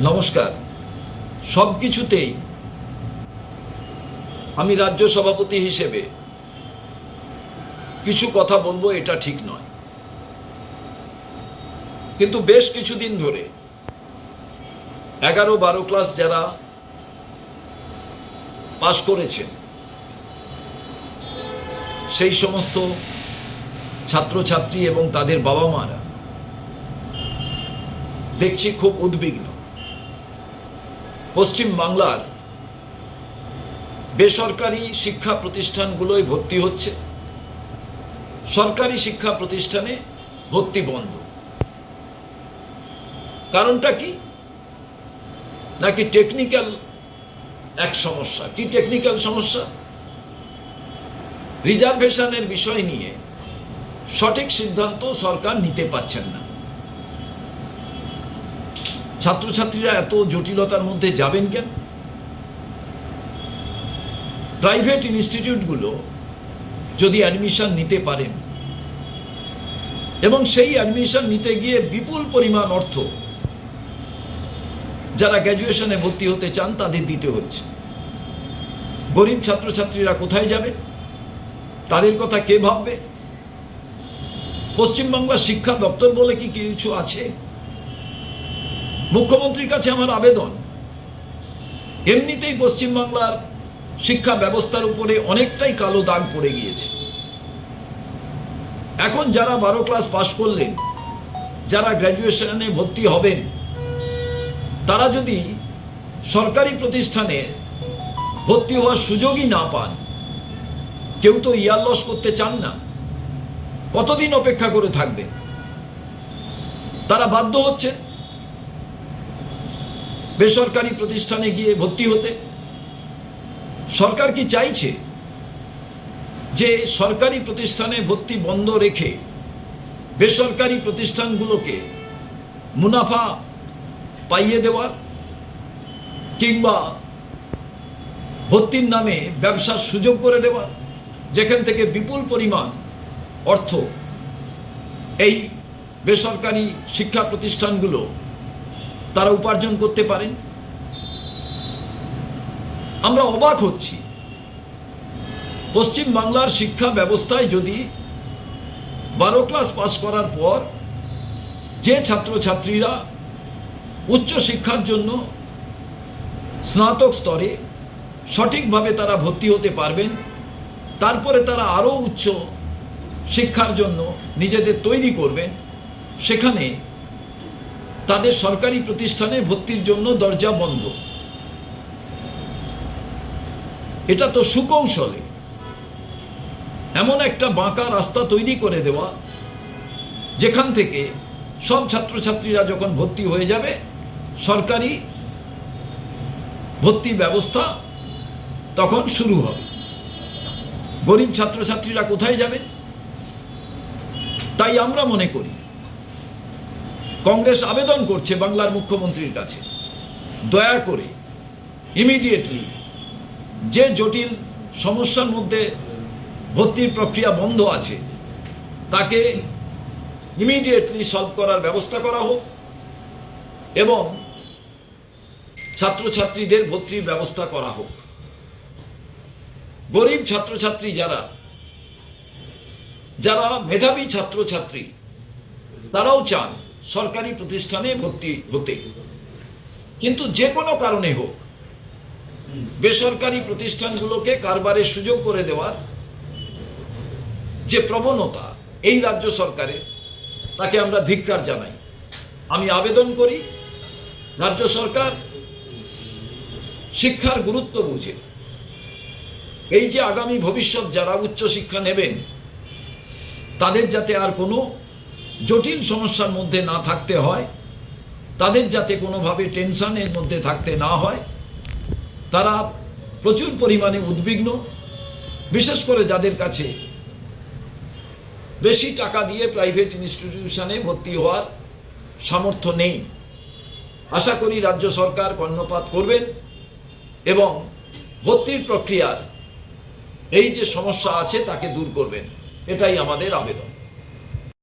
নমস্কার। সব কিছুতেই আমি রাজ্য সভাপতি হিসেবে কিছু কথা বলব, এটা ঠিক নয়। কিন্তু বেশ কিছুদিন ধরে এগারো বারো ক্লাস যারা পাশ করেছেন, সেই সমস্ত ছাত্রছাত্রী এবং তাদের বাবা মারা দেখছি খুব উদ্বিগ্ন। পশ্চিম বাংলার বেসরকারি শিক্ষা প্রতিষ্ঠানগুলোয় ভর্তি হচ্ছে। সরকারি শিক্ষা প্রতিষ্ঠানে ভর্তি বন্ধ। কারণটা কি? নাকি টেকনিক্যাল এক সমস্যা? কি টেকনিক্যাল সমস্যা? রিজার্ভেশনের বিষয় নিয়ে সঠিক সিদ্ধান্ত সরকার নিতে পারছেন না। ছাত্রছাত্রীরা এত জটিলতার মধ্যে যাবেন কেন? প্রাইভেট ইনস্টিটিউটগুলো যদি অ্যাডমিশন নিতে পারেন, এবং সেই অ্যাডমিশন নিতে গিয়ে বিপুল পরিমাণ অর্থ যারা গ্র্যাজুয়েশনে ভর্তি হতে চান তাদের দিতে হচ্ছে। গরিব ছাত্রছাত্রীরা কোথায় যাবে? তাদের কথা কে ভাববে? পশ্চিমবাংলার শিক্ষা দপ্তর বলে কি কিছু আছে? মুখ্যমন্ত্রীর কাছে আমার আবেদন, এমনিতেই পশ্চিমবাংলার শিক্ষা ব্যবস্থার উপরে অনেকটাই কালো দাগ পড়ে গিয়েছে। এখন যারা বারো ক্লাস পাশ করলেন, যারা গ্র্যাজুয়েশনে ভর্তি হবেন, তারা যদি সরকারি প্রতিষ্ঠানে ভর্তি হওয়ার সুযোগই না পান, কেউ তো ইয়ার লস করতে চান না, কতদিন অপেক্ষা করে থাকবেন? তারা বাধ্য হচ্ছেন? বেসরকারি প্রতিষ্ঠানে গিয়ে ভর্তি হতে। সরকার কি চাইছে যে সরকারি প্রতিষ্ঠানে ভর্তি বন্ধ রেখে বেসরকারি প্রতিষ্ঠানগুলোকে মুনাফা পাইয়ে দেওয়ার কিংবা ভর্তির নামে ব্যবসার সুযোগ করে দেওয়ার, যেখান থেকে বিপুল পরিমাণ অর্থ এই বেসরকারি শিক্ষা প্রতিষ্ঠানগুলো তারা উপার্জন করতে পারেন। আমরা অবাক হচ্ছি। পশ্চিম বাংলার শিক্ষা ব্যবস্থায় যদি বারো ক্লাস পাস করার পর যে ছাত্রছাত্রীরা উচ্চ শিক্ষার জন্য স্নাতক স্তরে সঠিকভাবে তারা ভর্তি হতে পারবেন, তারপরে তারা আরও উচ্চ শিক্ষার জন্য নিজেদের তৈরি করবেন, সেখানে তাদের সরকারি প্রতিষ্ঠানে ভর্তির জন্য দরজা বন্ধ। এটা তো সুকৌশলে। এমন একটা বাঁকা রাস্তা তৈরি করে দেওয়া, যেখান থেকে সব ছাত্রছাত্রীরা যখন ভর্তি হয়ে যাবে, সরকারি ভর্তি ব্যবস্থা তখন শুরু হবে। গরিব ছাত্রছাত্রীরা কোথায় যাবে? তাই আমরা মনে করি। কংগ্রেস আবেদন করছে বাংলার মুখ্যমন্ত্রীর কাছে। দয়া করে ইমিডিয়েটলি যে জটিল সমস্যার মধ্যে ভর্তির প্রক্রিয়া বন্ধ আছে, তাকে ইমিডিয়েটলি সলভ করার ব্যবস্থা করা হোক এবং ছাত্রছাত্রীদের ভর্তির ব্যবস্থা করা হোক। গরিব ছাত্রছাত্রী যারা যারা মেধাবী ছাত্রছাত্রী, তারাও চান সরকারি প্রতিষ্ঠানে ভর্তি হতে। কিন্তু যে কোনো কারণে হোক, বেসরকারি প্রতিষ্ঠানগুলোকে কারবারের সুযোগ করে দেওয়ার যে প্রবণতা এই রাজ্য সরকারের, তাকে আমরা ধিক্কার জানাই। আমি আবেদন করি, রাজ্য সরকার শিক্ষার গুরুত্ব বুঝে। এই যে আগামী ভবিষ্যৎ যারা উচ্চ শিক্ষা নেবেন, তাদের যাতে আর কোনো জটিল সমস্যার মধ্যে না থাকতে হয়, তাদের যাতে কোনোভাবে টেনশনের মধ্যে থাকতে না হয়, তারা প্রচুর পরিমাণে উদ্বিগ্ন, বিশেষ করে যাদের কাছে বেশি টাকা দিয়ে প্রাইভেট ইনস্টিটিউশনে ভর্তি হওয়ার সামর্থ্য নেই। আশা করি রাজ্য সরকার কর্ণপাত করবেন এবং ভর্তির প্রক্রিয়ার এই যে সমস্যা আছে তাকে দূর করবেন, এটাই আমাদের আবেদন।